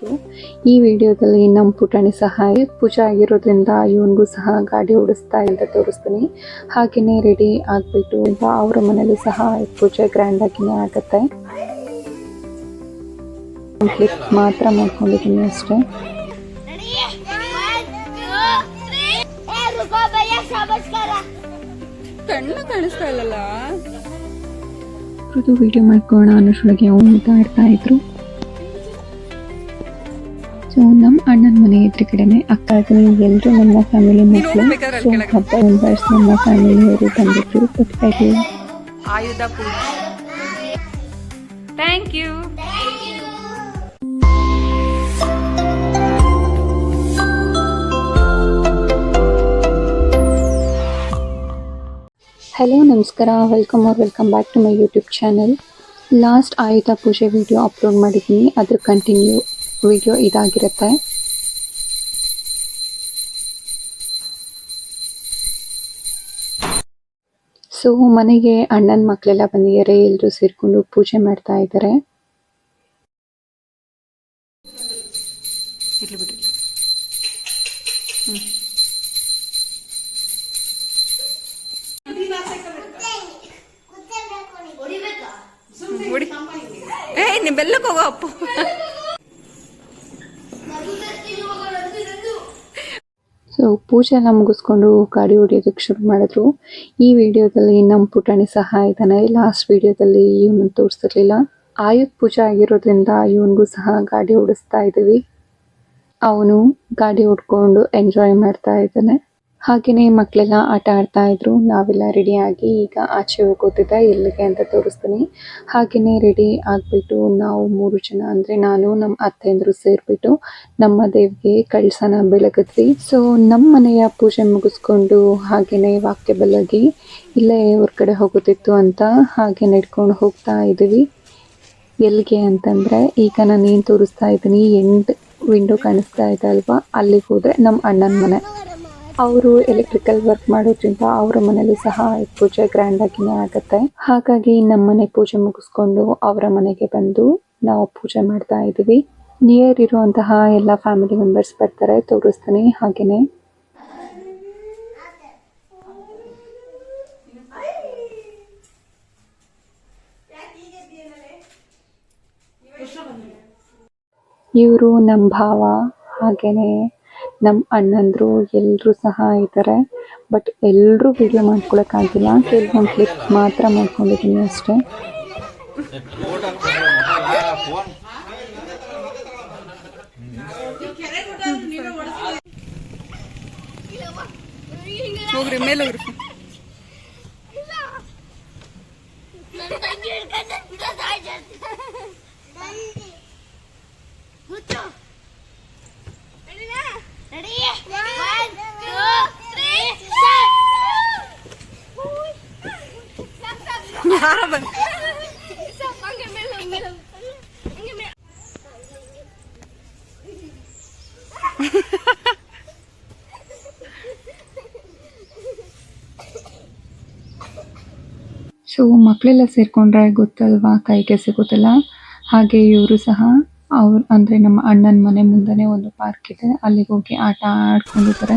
ಇತ್ತು ಈ ವಿಡಿಯೋದಲ್ಲಿ ನಮ್ಮ ಪುಟಾಣಿ ಸಹ ಪೂಜೆ ಆಗಿರೋದ್ರಿಂದ ಇವನಿಗೂ ಸಹ ಗಾಡಿ ಓಡಿಸ್ತಾ ಅಂತ ತೋರಿಸ್ತೀನಿ. ಹಾಗೆಯೇ ರೆಡಿ ಆಗಿಬಿಟ್ಟು ಅವರ ಮನೇಲಿ ಸಹ ಪೂಜೆ ಗ್ರ್ಯಾಂಡ್ ಆಗಿನೇ ಆಗುತ್ತೆ. ಕ್ಲಿಕ್ ಮಾತ್ರ ಮಾಡ್ಕೊಂಡಿದ್ದೀನಿ ಅಷ್ಟೇ. ಕಣ್ಣು ಕಾಣಿಸ್ತಾ ಇಲ್ಲಲ್ಲ? ವಿಡಿಯೋ ಮಾಡ್ಕೋಣ ಅನ್ನೋಷ್ಟೊಳಗೆ ಅವ್ನು ಮಾತಾಡ್ತಾ ಇದ್ರು. ಸೊ ನಮ್ಮ ಅಣ್ಣನ ಮನೆ ಎದುರುಗಡೆನೆ ಅಕ್ಕ ಎಲ್ಲರೂ ನಮ್ಮ ಫ್ಯಾಮಿಲಿ ಮಕ್ಕಳು ಬೇಕಾದ್ರೆ ಸೊ ಅಲ್ಲಿ ಕೆಳಗೆ. ಹಬ್ಬ ಮೆಂಬರ್ಸ್ ನಮ್ಮ ಫ್ಯಾಮಿಲಿಯವರು ಬಂದಿದ್ರು ಗೊತ್ತಾಗಿ Ayudha Puja thank you hello ನಮಸ್ಕಾರ welcome R welcome back to my YouTube channel last Ayudha Puja video upload ಮಾಡಿದ್ದೀನಿ. ಅದ್ರ ಕಂಟಿನ್ಯೂ ವಿಡಿಯೋ ಇದಾಗಿರುತ್ತೆ. ಸೊ ಮನೆಗೆ ಅಣ್ಣನ ಮಕ್ಕಳೆಲ್ಲ ಬಂದಿದ್ದಾರೆ ಎಲ್ಲರೂ ಸೇರಿಕೊಂಡು ಪೂಜೆ ಮಾಡ್ತಾ ಇದ್ದಾರೆ. ಬೆಲ್ಲಕ್ಕೆ ಹೋಗೋ ಅಪ್ಪು. ಸೊ ಪೂಜೆ ಎಲ್ಲ ಮುಗಿಸ್ಕೊಂಡು ಗಾಡಿ ಹೊಡಿಯೋದಕ್ಕೆ ಶುರು ಮಾಡಿದ್ರು. ಈ ವಿಡಿಯೋದಲ್ಲಿ ನಮ್ಮ ಪುಟಾಣಿ ಸಹ ಇದ್ದಾನೆ. ಲಾಸ್ಟ್ ವಿಡಿಯೋದಲ್ಲಿ ಇವನು ತೋರಿಸಿರ್ಲಿಲ್ಲ. ಆಯುಧ ಪೂಜೆ ಆಗಿರೋದ್ರಿಂದ ಇವನಿಗೂ ಸಹ ಗಾಡಿ ಓಡಿಸ್ತಾ ಇದ್ದೀವಿ. ಅವನು ಗಾಡಿ ಹೊಡ್ಕೊಂಡು ಎಂಜಾಯ್ ಮಾಡ್ತಾ ಇದ್ದಾನೆ. ಹಾಗೆಯೇ ಮಕ್ಕಳೆಲ್ಲ ಆಟ ಆಡ್ತಾ ಇದ್ರು. ನಾವೆಲ್ಲ ರೆಡಿ ಆಗಿ ಈಗ ಆಚೆ ಹೋಗೋದಿದೆ. ಎಲ್ಲಿಗೆ ಅಂತ ತೋರಿಸ್ತೀನಿ. ಹಾಗೆಯೇ ರೆಡಿ ಆಗಿಬಿಟ್ಟು ನಾವು ಮೂರು ಜನ, ಅಂದರೆ ನಾನು ನಮ್ಮ ಅತ್ತೆಂದ್ರು ಸೇರಿಬಿಟ್ಟು ನಮ್ಮ ದೇವಿಗೆ ಕಳಸನ ಬೆಳಗಿದ್ವಿ. ಸೊ ನಮ್ಮ ಮನೆಯ ಪೂಜೆ ಮುಗಿಸ್ಕೊಂಡು ಹಾಗೆಯೇ ವಾಕ್ಯ ಬಲಗಿ ಇಲ್ಲೇ ಹೊರಗಡೆ ಹೋಗೋದಿತ್ತು ಅಂತ ಹಾಗೆ ನಡ್ಕೊಂಡು ಹೋಗ್ತಾ ಇದ್ದೀವಿ ಎಲ್ಲಿಗೆ ಅಂತಂದರೆ, ಈಗ ನಾನು ಏನು ತೋರಿಸ್ತಾ ಇದ್ದೀನಿ ಎಂಡ್ ವಿಂಡೋ ಕಾಣಿಸ್ತಾ ಇದೆ ಅಲ್ವಾ? ಅಲ್ಲಿಗೆ ಹೋದರೆ ನಮ್ಮ ಅಣ್ಣನ ಮನೆ. ಅವರು ಎಲೆಕ್ಟ್ರಿಕಲ್ ವರ್ಕ್ ಮಾಡೋದ್ರಿಂದ ಅವರ ಮನೇಲಿ ಸಹ ಪೂಜೆ ಗ್ರ್ಯಾಂಡ್ ಆಗಿನೇ ಆಗುತ್ತೆ. ಹಾಗಾಗಿ ನಮ್ಮ ಮನೆ ಪೂಜೆ ಮುಗಿಸ್ಕೊಂಡು ಅವರ ಮನೆಗೆ ಬಂದು ನಾವು ಪೂಜೆ ಮಾಡ್ತಾ ಇದ್ದೀವಿ. ನಿಯರ್ ಇರುವಂತಹ ಎಲ್ಲ ಫ್ಯಾಮಿಲಿ ಮೆಂಬರ್ಸ್ ಬರ್ತಾರೆ, ತೋರಿಸ್ತಾನೆ ಹಾಗೇನೆ. ಇವರು ನಮ್ಮ ಭಾವ ಹಾಗೇನೆ. ನಮ್ಮ ಅಣ್ಣಂದಿರು ಎಲ್ಲರೂ ಸಹ ಇದ್ದಾರೆ ಬಟ್ ಎಲ್ಲರೂ ವಿಡಿಯೋ ಮಾಡ್ಕೊಳಕ್ಕಾಗಿಲ್ಲ. ಕೆಲವೊಂದು ಕ್ಲಿಪ್ ಮಾತ್ರ ಮಾಡ್ಕೊಂಡಿದ್ದೀನಿ ಅಷ್ಟೇ. ಹೋಗ್ರಿ, ಮೇಲೆ ಹೋಗ್ರಿ Ready? One, two, three, start! ಯಾರ ಬಂದ ಹಂಗೆ ಮೇಲೆ ಮೇಲೆ ಹಂಗೆ ಮೇಲೆ ಸೊ ಮಕ್ಕಳೆಲ್ಲ ಸೇರ್ಕೊಂಡ್ರೆ ಗೊತ್ತಲ್ವಾ? ಕೈಗೆ ಸಿಗುತ್ತಲ್ಲ? ಹಾಗೆ ಇವರು ಸಹ ಅವ್ರು ಅಂದ್ರೆ ನಮ್ಮ ಅಣ್ಣನ ಮನೆ ಮುಂದೆನೇ ಒಂದು ಪಾರ್ಕ್ ಇದೆ. ಅಲ್ಲಿಗೆ ಹೋಗಿ ಆಟ ಆಡ್ಕೊಂಡಿದ್ದಾರೆ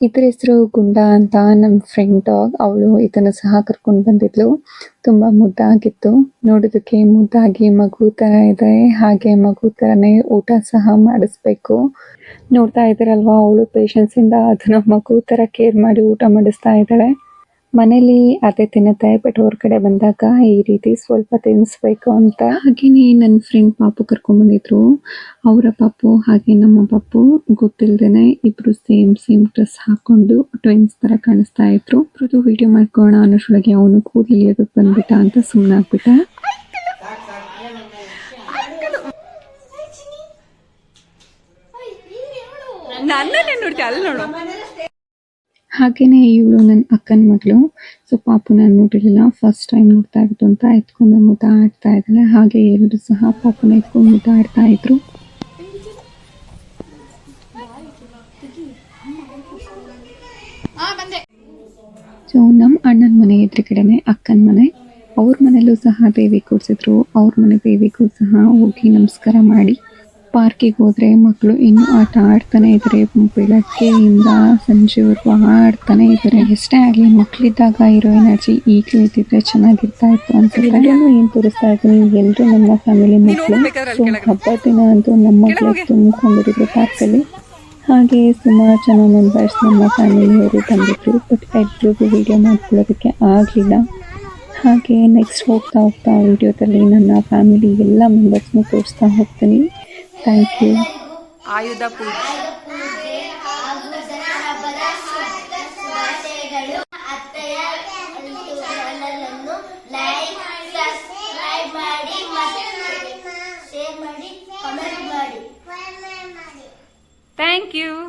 ಇದ್ರ ಹೆಸರು ಗುಂಡ ಅಂತ ನಮ್ಮ ಫ್ರೆಂಡ್ ಡಾಗ್ ಅವಳು ಇದನ್ನು ಸಹ ಕರ್ಕೊಂಡು ಬಂದಿದ್ಲು. ತುಂಬ ಮುದ್ದಾಗಿತ್ತು. ನೋಡೋದಕ್ಕೆ ಮುದ್ದಾಗಿ ಮಗು ತರ ಇದೆ. ಹಾಗೆ ಮಗು ತರನೇ ಊಟ ಸಹ ಮಾಡಿಸ್ಬೇಕು. ನೋಡ್ತಾ ಇದ್ದಾರಲ್ವಾ? ಅವಳು ಪೇಷನ್ಸಿಂದ ಅದನ್ನ ಮಗು ತರ ಕೇರ್ ಮಾಡಿ ಊಟ ಮಾಡಿಸ್ತಾ ಇದ್ದಾಳೆ. ಮನೇಲಿ ಅದೇ ತಿನ್ನುತ್ತೆ ಬಟ್ ಹೊರಗಡೆ ಬಂದಾಗ ಈ ರೀತಿ ಸ್ವಲ್ಪ ತಿನ್ನಿಸ್ಬೇಕು ಅಂತ. ಹಾಗೇನೆ ನನ್ನ ಫ್ರೆಂಡ್ ಪಾಪು ಕರ್ಕೊಂಡ್ಬಂದಿದ್ರು ಅವರ ಪಾಪು ಹಾಗೆ ನಮ್ಮ ಪಾಪು ಗೊತ್ತಿಲ್ಲದೇನೆ ಇಬ್ರು ಸೇಮ್ ಸೇಮ್ ಡ್ರೆಸ್ ಹಾಕೊಂಡು ಟ್ವಿನ್ಸ್ ತರ ಕಾಣಿಸ್ತಾ ಇದ್ರು. ಇಬ್ರದ್ದು ವಿಡಿಯೋ ಮಾಡ್ಕೋಣ ಅನ್ನೋಷ್ಟೊಳಗೆ ಅವನು ಕೂದಲು ಇಳಿಯೋದಕ್ಕೆ ಬಂದ್ಬಿಟ್ಟ ಅಂತ ಸುಮ್ಮನೆ ಆಗ್ಬಿಟ್ಟ. ನನ್ನನ್ನೇ ನೋಡ್ತೀಯ? ಅಲ್ಲಿ ನೋಡು. ಹಾಗೇನೆ ಇವಳು ನನ್ನ ಅಕ್ಕನ ಮಗಳು. ಸೊ ಪಾಪು ನಾನು ನೋಡಿರಲಿಲ್ಲ. ಫಸ್ಟ್ ಟೈಮ್ ನೋಡ್ತಾ ಇದ್ದು ಅಂತ ಎತ್ಕೊಂಡು ಮುದ್ದ ಆಡ್ತಾ ಇದ್ದಾಳೆ. ಹಾಗೆ ಎಲ್ಲರೂ ಸಹ ಪಾಪುನ ಎತ್ಕೊಂಡು ಮುದ್ದ ಆಡ್ತಾ ಇದ್ರು ಸೊ ನಮ್ಮ ಅಣ್ಣನ ಮನೆ ಎದುರುಗಡೆನೆ ಅಕ್ಕನ ಮನೆ. ಅವ್ರ ಮನೆಯಲ್ಲೂ ಸಹ ದೇವಿ ಕೂರಿಸಿದ್ರು. ಅವ್ರ ಮನೆ ದೇವಿಗೂ ಸಹ ಹೋಗಿ ನಮಸ್ಕಾರ ಮಾಡಿ. ಪಾರ್ಕಿಗೆ ಹೋದ್ರೆ ಮಕ್ಕಳು ಇನ್ನೂ ಆಟ ಆಡ್ತಾನೆ ಇದ್ದಾರೆ ಬೆಳಗ್ಗೆಯಿಂದ ಸಂಜೆವರೆಗೂ ಆಡ್ತಾನೆ ಇದ್ದಾರೆ ಎಷ್ಟೇ ಆಗಲಿ ಮಕ್ಕಳಿದ್ದಾಗ ಇರೋ ಎನರ್ಜಿ ಈಗಲೂ ಇದ್ದಿದ್ರೆ ಚೆನ್ನಾಗಿರ್ತಾ ಇತ್ತು ಅನ್ಸುತ್ತೆ. ಏನು ತೋರಿಸ್ತಾ ಇದ್ದೀನಿ. ಎಲ್ಲರೂ ನಮ್ಮ ಫ್ಯಾಮಿಲಿ ಮಕ್ಕಳು ಹಬ್ಬ ಸೊ ಅಲ್ಲಿ ಹಬ್ಬದ ದಿನ ಅಂತೂ ನಮ್ಮ ಮಕ್ಕಳು ತುಂಬಿಕೊಂಡಿದ್ರು ಪಾರ್ಕಲ್ಲಿ ಹಾಗೆ ಸುಮಾರು ಜನ ಮೆಂಬರ್ಸ್ ನಮ್ಮ ಫ್ಯಾಮಿಲಿಯವರು ಬಂದಿದ್ರು. ಬಟ್ ಎಲ್ರಿಗೂ ವಿಡಿಯೋ ಮಾಡ್ಕೊಳ್ಳೋದಕ್ಕೆ ಆಗಲಿಲ್ಲ. ಹಾಗೆ ನೆಕ್ಸ್ಟ್ ಹೋಗ್ತಾ ಹೋಗ್ತಾ ವಿಡಿಯೋದಲ್ಲಿ ನನ್ನ ಫ್ಯಾಮಿಲಿ ಎಲ್ಲ ಮೆಂಬರ್ಸ್ನು ತೋರಿಸ್ತಾ ಹೋಗ್ತೀನಿ. ಥ್ಯಾಂಕ್ ಯು ಆಯುಧ ಪೂಜೆ. ಶುಭಾಶಯಗಳು ಅತ್ತೆಯ ಚಾನಲನ್ನು ಲೈಕ್ ಸಬ್ಸ್ಕ್ರೈಬ್ ಮಾಡಿ ಮತ್ತು ಶೇರ್ ಮಾಡಿ ಕಮೆಂಟ್ ಮಾಡಿ ಥ್ಯಾಂಕ್ ಯು Thank